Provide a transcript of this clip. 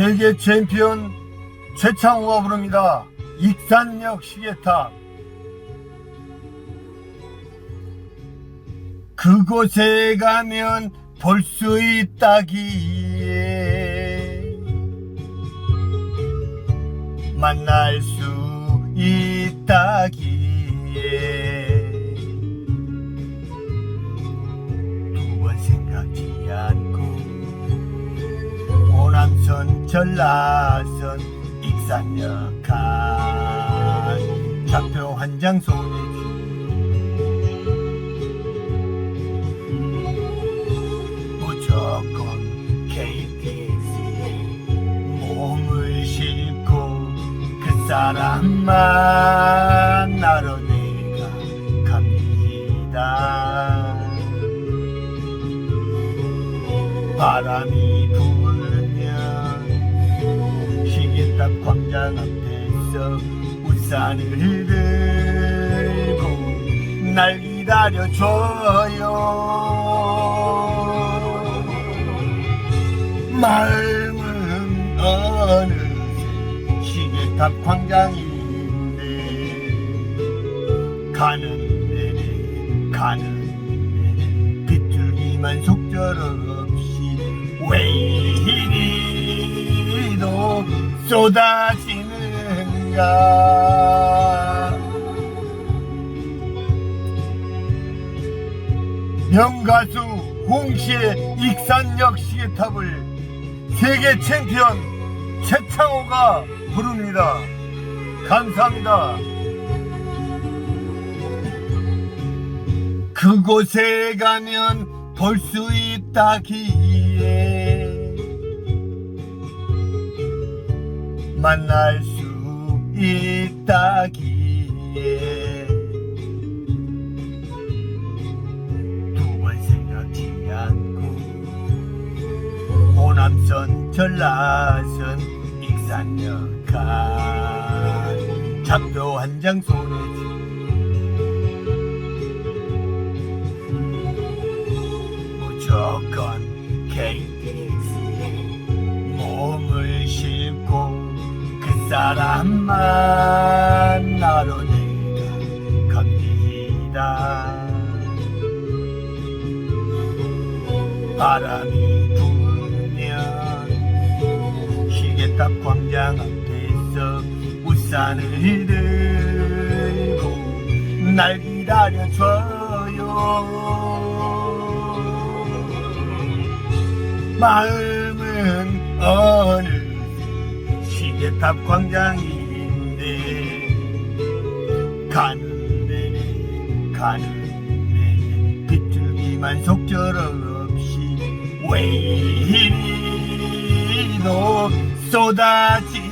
세계 챔피언 최창호가 부릅니다. 익산역 시계탑. 그곳에 가면 볼 수 있다기에 만날 수 있다기에 두 번 생각지 않 전라선 익산역 간 좌표 한 장 손에 무조건 KTX에 몸을 싣고 그 사람 만나러 내가 갑니다. 바람이 시계탑 광장 앞에서 우산을 들고 날 기다려줘요. 마음은 어느새 시계탑 광장인데 가는 내내 가는 내내 비둘기만 속절없이 왜 이리도 쏟아지는가 명가수 홍시의 익산역 시계탑을 세계 챔피언 최창호가 부릅니다. 감사합니다. 그곳에 가면 볼 수 있다기에 만날 수 있다기에. 두 번 생각지 않고 호남선 전라선 익산역 간 잡표 한장 손에 사람 만나러 내가 갑니다. 바람이 불면 시계탑 광장 앞에서 우산을 들고 날 기다려줘요. 마음은 시계 탑 광장인데 가는 내내 가는 내내 비둘기만 속절없이 왜 이리도 쏟아지는가